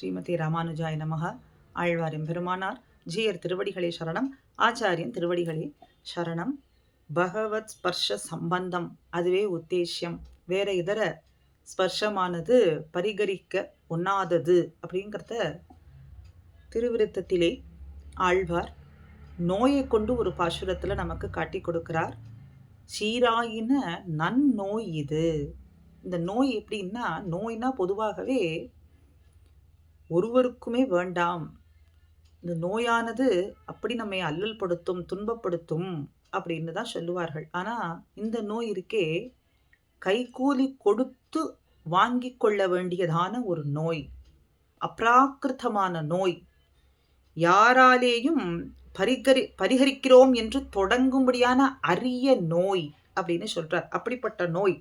ஸ்ரீமதி ராமானுஜாய நமக. ஆழ்வாரின் பெருமானார் ஜீயர் திருவடிகளே சரணம். ஆச்சாரியன் திருவடிகளே சரணம். பகவத் ஸ்பர்ஷ சம்பந்தம் அதுவே உத்தேசியம் வேற இதர ஸ்பர்ஷமானது பரிகரிக்க ஒண்ணாதது அப்படிங்கிறத திருவிருத்தத்திலே ஆழ்வார் நோயை கொண்டு ஒரு பாசுரத்தில் நமக்கு காட்டி கொடுக்கிறார். சீராயின நன்னோய் இது. இந்த நோய் எப்படின்னா நோய்னா பொதுவாகவே ஒருவருக்குமே வேண்டாம். இந்த நோயானது அப்படி நம்மை அல்லல் படுத்தும் துன்பப்படுத்தும் அப்படின்னு தான் சொல்லுவார்கள். ஆனால் இந்த நோய் இருக்கே கைகூலி கொடுத்து வாங்கி கொள்ள வேண்டியதான ஒரு நோய். அப்ராக்கிருத்தமான நோய். யாராலேயும் பரிகரி பரிகரிக்கிறோம் என்று தொடங்கும்படியான அரிய நோய் அப்படின்னு சொல்றார். அப்படிப்பட்ட நோய்.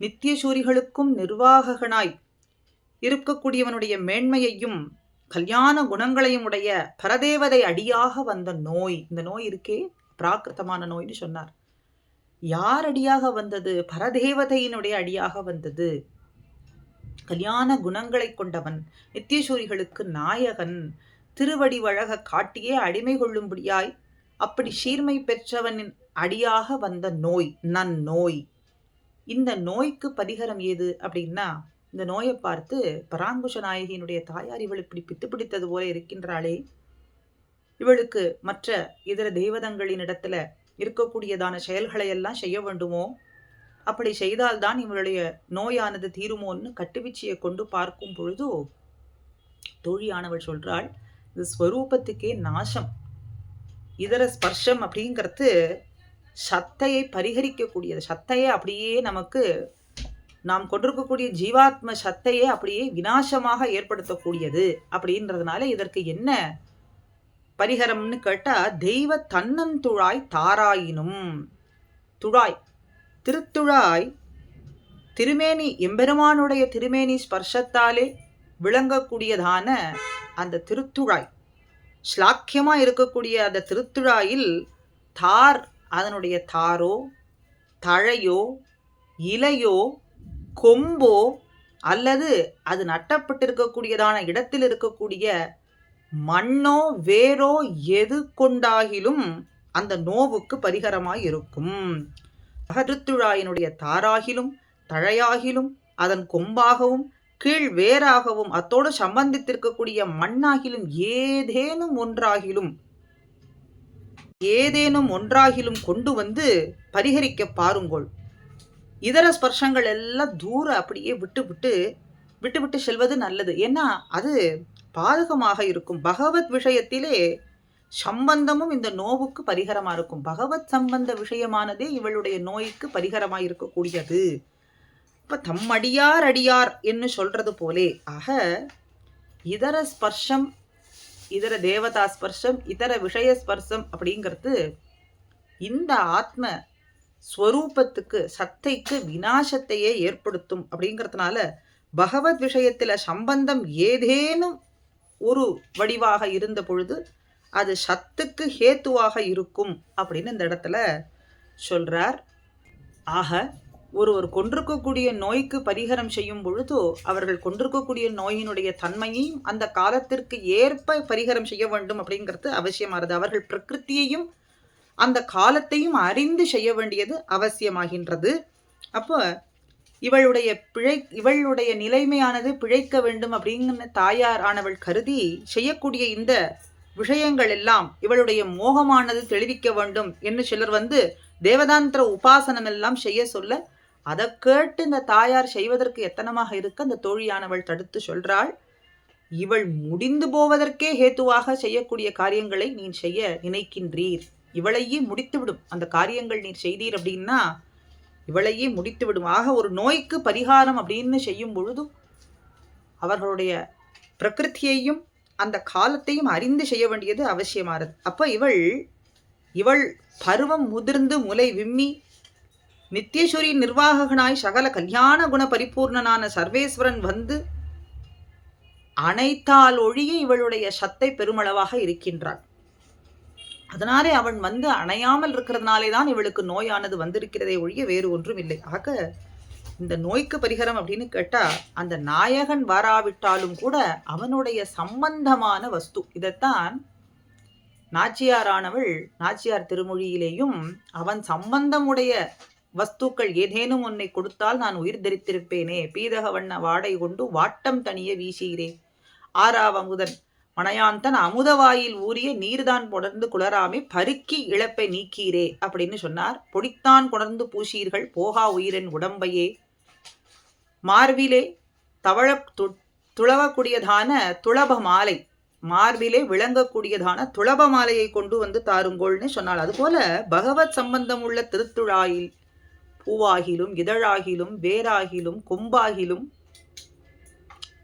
நித்தியசூரிகளுக்கும் நிர்வாககனாய் இருக்கக்கூடியவனுடைய மேன்மையையும் கல்யாண குணங்களையும் உடைய பரதேவதை அடியாக வந்த நோய் இந்த நோய் இருக்கே பிராகிருத்தமான நோய்னு சொன்னார். யார் அடியாக வந்தது? பரதேவதையினுடைய அடியாக வந்தது. கல்யாண குணங்களை கொண்டவன் நித்தியசூரிகளுக்கு நாயகன் திருவடி வழக காட்டியே அடிமை கொள்ளும்படியாய் அப்படி சீர்மை பெற்றவனின் அடியாக வந்த நோய் நன் நோய் இந்த நோய்க்கு பரிகரம் ஏது அப்படின்னா இந்த நோயை பார்த்து பராங்குஷ நாயகியினுடைய தாயார் இவள் இப்படி பித்து பிடித்தது போல இருக்கின்றாளே. இவளுக்கு மற்ற இதர தெய்வதங்களின் இடத்துல இருக்கக்கூடியதான செயல்களை எல்லாம் செய்ய வேண்டுமோ? அப்படி செய்தால்தான் இவளுடைய நோயானது தீருமோன்னு கட்டுவீச்சியை கொண்டு பார்க்கும் பொழுது தோழியானவள் சொல்றாள் இந்த ஸ்வரூபத்துக்கே நாசம். இதர ஸ்பர்ஷம் அப்படிங்கிறது சத்தையை பரிகரிக்கக்கூடியது. சத்தையை அப்படியே நமக்கு நாம் கொண்டிருக்கக்கூடிய ஜீவாத்ம சத்தையே அப்படியே வினாசமாக ஏற்படுத்தக்கூடியது அப்படின்றதுனால இதற்கு என்ன பரிகரம்னு கேட்டால் தெய்வ தன்னந்துழாய் தாராயினும். துழாய் திருத்துழாய் திருமேனி எம்பெருமானுடைய திருமேனி ஸ்பர்ஷத்தாலே விளங்கக்கூடியதான அந்த திருத்துழாய். ஸ்லாக்கியமாக இருக்கக்கூடிய அந்த திருத்துழாயில் தார் அதனுடைய தாரோ தழையோ இலையோ கொம்போ அல்லது அது நட்டப்பட்டிருக்கக்கூடியதான இடத்தில் இருக்கக்கூடிய மண்ணோ வேரோ எது கொண்டாகிலும் அந்த நோவுக்கு பரிகரமாய் இருக்கும். அகத்துழாயினுடைய தாராகிலும் தழையாகிலும் அதன் கொம்பாகவும் கீழ் வேறாகவும் அத்தோடு சம்பந்தித்திருக்கக்கூடிய மண்ணாகிலும் ஏதேனும் ஒன்றாகிலும் ஏதேனும் ஒன்றாகிலும் கொண்டு வந்து பரிகரிக்க பாருங்கள். இதர ஸ்பர்ஷங்கள் எல்லாம் தூர அப்படியே விட்டு விட்டு விட்டு விட்டு செல்வது நல்லது. ஏன்னா அது பாதகமாக இருக்கும். பகவத் விஷயத்திலே சம்பந்தமும் இந்த நோவுக்கு பரிகரமாக இருக்கும். பகவத் சம்பந்த விஷயமானதே இவளுடைய நோய்க்கு பரிகரமாக இருக்கக்கூடியது. இப்போ தம்மடியார் அடியார் என்று சொல்றது போலே ஆக இதர ஸ்பர்ஷம் இதர தேவதா ஸ்பர்ஷம் இதர விஷய ஸ்பர்ஷம் அப்படிங்கிறது இந்த ஆத்ம ஸ்வரூபத்துக்கு சத்தைக்கு வினாசத்தையே ஏற்படுத்தும் அப்படிங்கிறதுனால பகவத் விஷயத்தில் சம்பந்தம் ஏதேனும் ஒரு வடிவாக இருந்த பொழுது அது சத்துக்கு ஹேத்துவாக இருக்கும் அப்படின்னு இந்த இடத்துல சொல்றார். ஆக ஒருவர் கொண்டிருக்கக்கூடிய நோய்க்கு பரிகாரம் செய்யும் பொழுது அவர்கள் கொண்டிருக்கக்கூடிய நோயினுடைய தன்மையையும் அந்த காலத்திற்கு ஏற்ப பரிகாரம் செய்ய வேண்டும் அப்படிங்கிறது அவசியமானது. அவர்கள் பிரகிருத்தியையும் அந்த காலத்தையும் அறிந்து செய்ய வேண்டியது அவசியமாகின்றது. அப்போ இவளுடைய பிழை இவளுடைய நிலைமையானது பிழைக்க வேண்டும் அப்படிங்கிற தாயார் ஆனவள் கருதி செய்யக்கூடிய இந்த விஷயங்கள் எல்லாம் இவளுடைய மோகமானது தெளிவிக்க வேண்டும் என்று சிலர் வந்து தேவதாந்திர உபாசனம் எல்லாம் செய்ய சொல்ல அதை கேட்டு இந்த தாயார் செய்வதற்கு எத்தனமாக இருக்க அந்த தோழியானவள் தடுத்து சொல்றாள் இவள் முடிந்து போவதற்கே ஹேத்துவாக செய்யக்கூடிய காரியங்களை நீ செய்ய நினைக்கின்றீர். இவளையே முடித்துவிடும். அந்த காரியங்கள் நீர் செய்தீர் அப்படின்னா இவளையே முடித்துவிடும். ஆக ஒரு நோய்க்கு பரிகாரம் அப்படின்னு செய்யும் பொழுதும் அவர்களுடைய பிரகிருத்தியையும் அந்த காலத்தையும் அறிந்து செய்ய வேண்டியது அவசியமானது. அப்போ இவள் இவள் பருவம் முதிர்ந்து முலை விம்மி நித்தியஸ்வரி நிர்வாககனாய் சகல கல்யாண குண பரிபூர்ணனான சர்வேஸ்வரன் வந்து அனைத்தால் ஒழிய இவளுடைய சத்தை பெருமளவாக இருக்கின்றாள். அதனாலே அவன் வந்து அணையாமல் இருக்கிறதுனாலே தான் இவளுக்கு நோயானது வந்திருக்கிறதே ஒழிய வேறு ஒன்றும் இல்லை ஆக இந்த நோய்க்கு பரிகாரம் அப்படின்னு கேட்டா அந்த நாயகன் வாராவிட்டாலும் கூட அவனுடைய சம்பந்தமான வஸ்து. இதைத்தான் நாச்சியாரானவள் நாச்சியார் திருமொழியிலேயும் அவன் சம்பந்தமுடைய வஸ்துக்கள் ஏதேனும் உன்னை கொடுத்தால் நான் உயிர் தரித்திருப்பேனே பீதக வண்ண வாடை கொண்டு வாட்டம் தனிய வீசீரே ஆறாவமுதன் மணையாந்தன் அமுதவாயில் ஊறிய நீர்தான் புணர்ந்து குளராமே பருக்கி இழப்பை நீக்கீரே அப்படின்னு சொன்னார். பொடித்தான் குணர்ந்து பூசீர்கள் போகா உயிரின் உடம்பையே. மார்பிலே தவழ து- துளவக்கூடியதான துளப மாலை மார்பிலே விளங்கக்கூடியதான துளப மாலையை கொண்டு வந்து தாருங்கோள்னு சொன்னாள். அதுபோல பகவத் சம்பந்தம் உள்ள திருத்துழாயில் பூவாகிலும் இதழாகிலும் வேராகிலும் கொம்பாகிலும்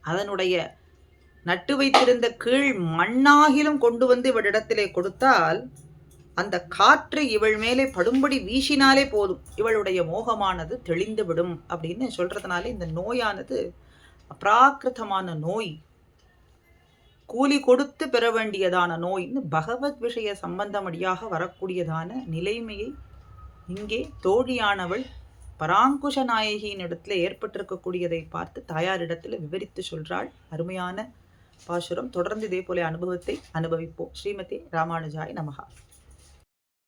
அதனுடைய நட்டு வைத்திருந்த கீழ் மண்ணாகிலும் கொண்டு வந்து இவளிடத்திலே கொடுத்தால் அந்த காற்று இவள் மேலே படும்படி வீசினாலே போதும். இவளுடைய மோகமானது தெளிந்துவிடும் அப்படின்னு சொல்றதுனால இந்த நோயானது அப்ராக்கிருதமான நோய். கூலி கொடுத்து பெற வேண்டியதான நோய்னு பகவத் விஷய சம்பந்தமடியாக வரக்கூடியதான நிலைமையை இங்கே தோழியானவள் பராங்குஷ நாயகியின் இடத்துல ஏற்பட்டிருக்கக்கூடியதை பார்த்து தாயாரிடத்தில் விவரித்து சொல்றாள். அருமையான பாசுரம். தொடர்ந்து இதே போல அனுபவத்தை அனுபவிப்போம். ஸ்ரீமதி ராமானுஜாய் நமகா